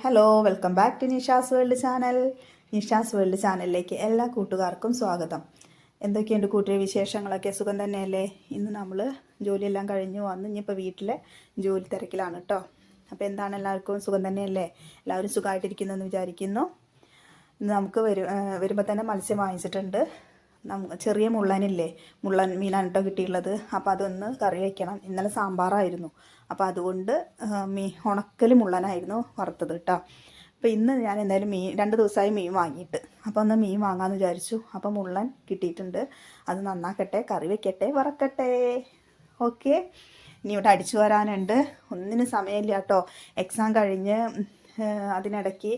Hello welcome back to Nisha's world channel. Nisha's world ചാനലിലേക്ക് എല്ലാ കൂട്ടുകാർക്കും സ്വാഗതം. എന്തൊക്കെയുണ്ട് കൂട്ടിയ വിശേഷങ്ങളൊക്കെ? സുഖം തന്നെയല്ലേ? ഇന്ന് നമ്മൾ ജോലിയെല്ലാം കഴിഞ്ഞു. വന്ന് ഇനിയിപ്പോൾ വീട്ടിലെ ജോലി തിരക്കിലാണ് കേട്ടോ അപ്പോൾ എന്താണ് എല്ലാവർക്കും? സുഖം തന്നെയല്ലേ? എല്ലാവരും സുഖമായിട്ടിരിക്കുന്നു എന്ന് വിചാരിക്കുന്നു നമുക്ക് വരും വരുമ്പോൾ തന്നെ മത്സ്യം വാങ്ങിച്ചിട്ടുണ്ട്. ചെറിയ മുള്ളനില്ലേ? മുള്ളൻ മീനാണ് കേട്ടോ കിട്ടിയുള്ളത് അപ്പോൾ അതൊന്ന് കറി വയ്ക്കണം ഇന്നലെ സാമ്പാറായിരുന്നു. അപ്പോൾ അതുകൊണ്ട് മീ ഉണക്കൽ മുള്ളനായിരുന്നു വറുത്തത് കേട്ടോ അപ്പോൾ ഇന്ന് ഞാൻ എന്തായാലും മീൻ രണ്ട് ദിവസമായി മീൻ വാങ്ങിയിട്ട്. അപ്പോൾ ഒന്ന് മീൻ വാങ്ങാമെന്ന് വിചാരിച്ചു. അപ്പോൾ മുള്ളൻ കിട്ടിയിട്ടുണ്ട്. അത് നന്നാക്കട്ടെ കറി വെക്കട്ടെ വറക്കട്ടെ. ഓക്കെ. ഇനി ഇവിടെ അടിച്ചു വരാനുണ്ട്. ഒന്നിനും സമയമില്ല കേട്ടോ എക്സാം കഴിഞ്ഞ് അതിനിടയ്ക്ക്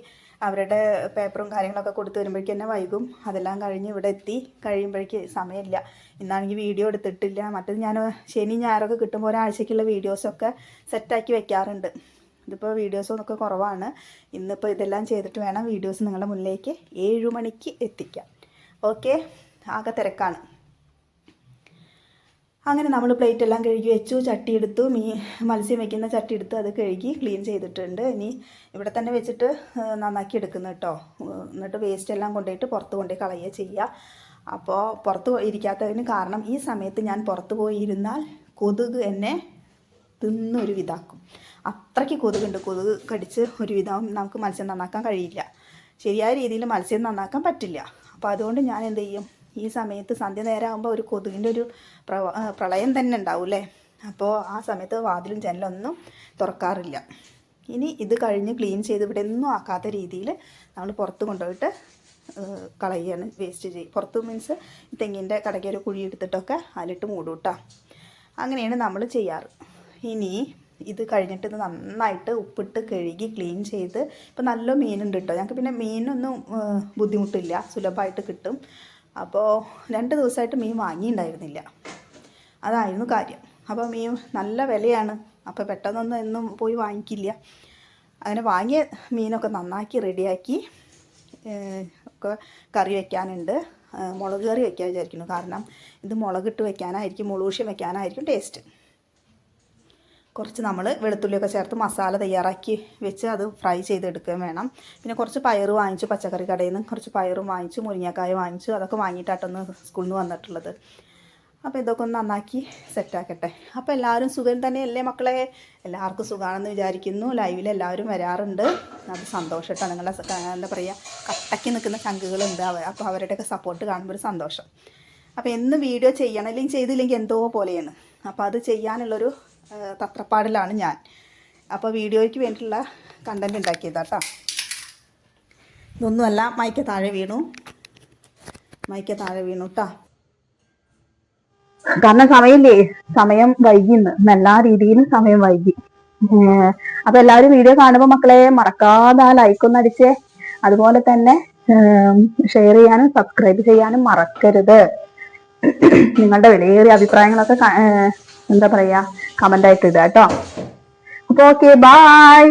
അവരുടെ പേപ്പറും കാര്യങ്ങളൊക്കെ കൊടുത്തു വരുമ്പോഴേക്കും തന്നെ വൈകും. അതെല്ലാം കഴിഞ്ഞ് ഇവിടെ എത്തി. കഴിയുമ്പോഴേക്ക് സമയമില്ല. ഇന്നാണെങ്കിൽ വീഡിയോ എടുത്തിട്ടില്ല. മറ്റത് ഞാൻ ശനി ഞായറൊക്കെ കിട്ടുമ്പോൾ ഒരാഴ്ചക്കുള്ള വീഡിയോസൊക്കെ സെറ്റാക്കി വെക്കാറുണ്ട്. ഇതിപ്പോൾ വീഡിയോസൊക്കെ കുറവാണ്. ഇന്നിപ്പോൾ ഇതെല്ലാം ചെയ്തിട്ട് വേണം വീഡിയോസ് നിങ്ങളുടെ മുന്നിലേക്ക് ഏഴ് മണിക്ക് എത്തിക്കാം ഓക്കെ ആകെ തിരക്കാണ്. അങ്ങനെ നമ്മൾ പ്ലേറ്റ് എല്ലാം കഴുകി വെച്ചു ചട്ടി എടുത്തു മീ മത്സ്യം വെക്കുന്ന ചട്ടി എടുത്തു അത് കഴുകി ക്ലീൻ ചെയ്തിട്ടുണ്ട്. ഇനി ഇവിടെ തന്നെ വെച്ചിട്ട് നന്നാക്കി എടുക്കുന്നു കേട്ടോ. എന്നിട്ട് വേസ്റ്റ് എല്ലാം കൊണ്ടുപോയിട്ട് പുറത്ത് കൊണ്ടുപോയി കളയുക ചെയ്യുക. അപ്പോൾ പുറത്ത് ഇരിക്കാത്തതിന് കാരണം ഈ സമയത്ത് ഞാൻ പുറത്ത് പോയിരുന്നാൽ കൊതുക് എന്നെ തിന്നൊരു വിധാക്കും അത്രയ്ക്ക് കൊതുകുണ്ട്. കൊതുക് കടിച്ച് ഒരു വിധം നമുക്ക് മത്സ്യം നന്നാക്കാൻ കഴിയില്ല. ശരിയായ രീതിയിൽ മത്സ്യം നന്നാക്കാൻ പറ്റില്ല. അപ്പോൾ അതുകൊണ്ട് ഞാൻ എന്ത് ചെയ്യും? ഈ സമയത്ത് സന്ധ്യ നേരം ആകുമ്പോൾ ഒരു കൊതുകിന്റെ ഒരു പ്രളയം തന്നെ ഉണ്ടാവും അല്ലേ അപ്പോൾ ആ സമയത്ത് വാതിലും ജനലൊന്നും തുറക്കാറില്ല. ഇനി ഇത് കഴിഞ്ഞ് ക്ലീൻ ചെയ്ത് ഇവിടെ ഒന്നും ആക്കാത്ത രീതിയിൽ നമ്മൾ പുറത്ത് കൊണ്ടുപോയിട്ട് കളയുകയാണ് വേസ്റ്റ് ചെയ്യും പുറത്ത് മീൻസ് തെങ്ങിന്റെ കടയ്ക്ക് ഒരു കുഴി എടുത്തിട്ടൊക്കെ അതിലിട്ട് മൂടും കേട്ടോ അങ്ങനെയാണ് നമ്മൾ ചെയ്യാറ്. ഇനി ഇത് കഴിഞ്ഞിട്ട് നന്നായിട്ട് ഉപ്പിട്ട് കഴുകി ക്ലീൻ ചെയ്ത് ഇപ്പം നല്ല മീനുണ്ട് കേട്ടോ ഞങ്ങൾക്ക് പിന്നെ മീനൊന്നും ബുദ്ധിമുട്ടില്ല. സുലഭമായിട്ട് കിട്ടും. അപ്പോൾ രണ്ട് ദിവസമായിട്ട് മീൻ വാങ്ങിയിട്ടുണ്ടായിരുന്നില്ല അതായിരുന്നു കാര്യം. അപ്പോൾ മീൻ നല്ല വിലയാണ്. അപ്പോൾ പെട്ടെന്നൊന്നും എന്നും പോയി വാങ്ങിക്കില്ല. അങ്ങനെ വാങ്ങിയ മീനൊക്കെ നന്നാക്കി റെഡിയാക്കി ഒക്കെ കറി വെക്കാനുണ്ട്. മുളക് കറി വെക്കാൻ വിചാരിക്കുന്നു. കാരണം ഇത് മുളകിട്ട് വെക്കാനായിരിക്കും മുളൂഷ്യം വെക്കാനായിരിക്കും ടേസ്റ്റ്. കുറച്ച് നമ്മൾ വെളുത്തുള്ളിയൊക്കെ ചേർത്ത് മസാല തയ്യാറാക്കി വെച്ച് അത് ഫ്രൈ ചെയ്തെടുക്കുകയും വേണം. പിന്നെ കുറച്ച് പയറ് വാങ്ങിച്ചു പച്ചക്കറി കടയിൽ നിന്ന് കുറച്ച് പയറും വാങ്ങിച്ചു മുരിങ്ങക്കായ വാങ്ങിച്ചു അതൊക്കെ വാങ്ങിയിട്ടാട്ടൊന്ന് സ്കൂളിൽ നിന്ന് വന്നിട്ടുള്ളത്. അപ്പോൾ ഇതൊക്കെ ഒന്ന് നന്നാക്കി സെറ്റാക്കട്ടെ അപ്പോൾ എല്ലാവരും സുഖം തന്നെയല്ലേ മക്കളെ? എല്ലാവർക്കും സുഖമാണെന്ന് വിചാരിക്കുന്നു. ലൈവിൽ എല്ലാവരും വരാറുണ്ട്. അത് സന്തോഷമായിട്ടാണ് നിങ്ങളുടെ എന്താ പറയുക കട്ടയ്ക്ക് നിൽക്കുന്ന ചങ്കുകളുണ്ട്. അവ അപ്പോൾ അവരുടെയൊക്കെ സപ്പോർട്ട് കാണുമ്പോൾ ഒരു സന്തോഷം. അപ്പോൾ എന്ന് വീഡിയോ ചെയ്യണം ചെയ്തില്ലെങ്കിൽ എന്തോ പോലെയാണ്. അപ്പോൾ അത് ചെയ്യാനുള്ളൊരു തത്രപ്പാടിലാണ് ഞാൻ. അപ്പോൾ വീഡിയോയ്ക്ക് വേണ്ടിയിട്ടുള്ള കണ്ടന്റ് ഉണ്ടാക്കിയതാട്ടോ ഇതൊന്നുമല്ല മൈക്ക് താഴെ വീണു. മൈക്ക് താഴെ വീണു കേട്ടോ കാരണം സമയമില്ലേ? സമയം വൈകി ഇന്ന്. എല്ലാ രീതിയിലും സമയം വൈകി. അപ്പൊ എല്ലാവരും വീഡിയോ കാണുമ്പോൾ മക്കളെ മറക്കാതെ ആ ലൈക്ക് ഒന്ന് അടിച്ചേ. അതുപോലെ തന്നെ ഷെയർ ചെയ്യാനും സബ്സ്ക്രൈബ് ചെയ്യാനും മറക്കരുത്. നിങ്ങളുടെ വിലയേറിയ അഭിപ്രായങ്ങളൊക്കെ എന്താ പറയാ കമന്റ് ആയിട്ട് ഇടുക കേട്ടോ. അപ്പൊ ഓക്കെ ബായ്